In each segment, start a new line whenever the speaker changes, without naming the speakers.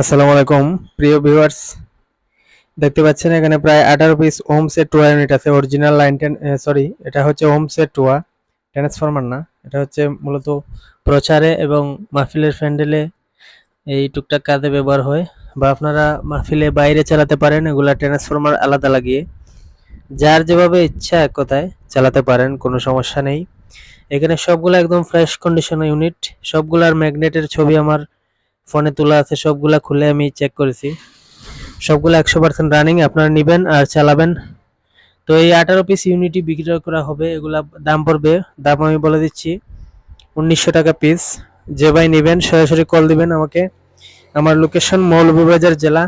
আসসালামু আলাইকুম। প্রিয় ভিউয়ার্স দেখতে পাচ্ছেন এখানে প্রায় আঠারো পিস হোম সেট টুয়া ইউনিট আছে অরিজিনাল লাইন সরি এটা হচ্ছে হোম সেট টুয়া ট্রান্সফরমার না, এটা হচ্ছে মূলত প্রচারে এবং মাহফিলের প্যান্ডেলে এই টুকটাক কাজে ব্যবহার হয় বা আপনারা মাহফিলে বাইরে চালাতে পারেন, এগুলা ট্রান্সফরমার আলাদা লাগিয়ে। যার যেভাবে ইচ্ছা এক কথায় চালাতে পারেন, কোনো সমস্যা নেই। এখানে সবগুলো একদম ফ্রেশ কন্ডিশন ইউনিট সবগুলার ম্যাগনেটের ছবি আমার ফোনে তোলা আছে, সবগুলা খুলে আমি চেক করেছি। সবগুলো একশো পার্সেন্ট রানিং আপনারা নেবেন আর চালাবেন। তো এই আঠারো পিস ইউনিটি বিক্রয় করা হবে, এগুলা দাম পড়বে। দাম আমি বলে দিচ্ছি, উনিশশো টাকা পিস যে ভাই নেবেন, সরাসরি কল দিবেন আমাকে। আমার লোকেশন মৌলভীবাজার জেলা।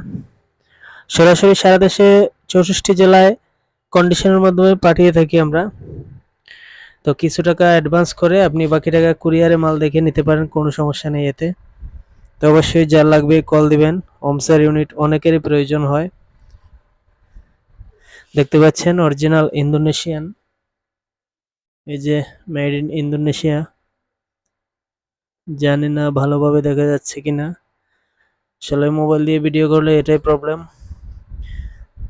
সরাসরি সারা দেশে চৌষট্টি জেলায় কন্ডিশনের মাধ্যমে পাঠিয়ে থাকি আমরা। তো কিছু টাকা অ্যাডভান্স করে আপনি বাকি টাকা কুরিয়ারে মাল দেখে নিতে পারেন, কোনো সমস্যা নেই এতে। তো অবশ্যই যার লাগবে কল দিবেন। ওমসার ইউনিট অনেকেরই প্রয়োজন হয়। দেখতে পাচ্ছেন অরিজিনাল ইন্দোনেশিয়ান এই যে মেড ইন ইন্দোনেশিয়া জানি না ভালোভাবে দেখা যাচ্ছে কিনা। আসলে মোবাইল দিয়ে ভিডিও করলে এটাই প্রবলেম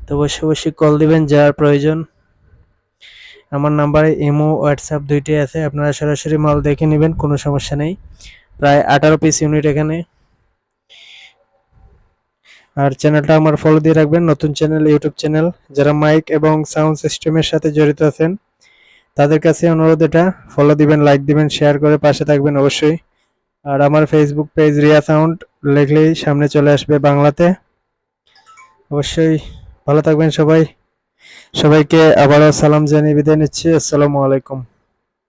তো অবশ্যই অবশ্যই কল দিবেন যার প্রয়োজন। আমার নাম্বারে ইমো হোয়াটসঅ্যাপ দুইটাই আছে। আপনারা সরাসরি মাল দেখে নেবেন, কোনো সমস্যা নেই। প্রায় আঠারো পিস ইউনিট এখানে। আর চ্যানেলটা আমার ফলো দিয়ে রাখবেন, নতুন চ্যানেল ইউটিউব চ্যানেল যারা মাইক এবং সাউন্ড সিস্টেমের সাথে জড়িত আছেন, তাদের কাছে অনুরোধ এটা ফলো দিবেন লাইক দিবেন শেয়ার করে পাশে থাকবেন অবশ্যই। আর আমার ফেসবুক পেজ রিয়া সাউন্ড লেখলেই সামনে চলে আসবে বাংলাতে। অবশ্যই ভালো থাকবেন সবাই। সবাইকে আবারও সালাম জানিয়ে বিদায় নিচ্ছি। আসসালামু আলাইকুম।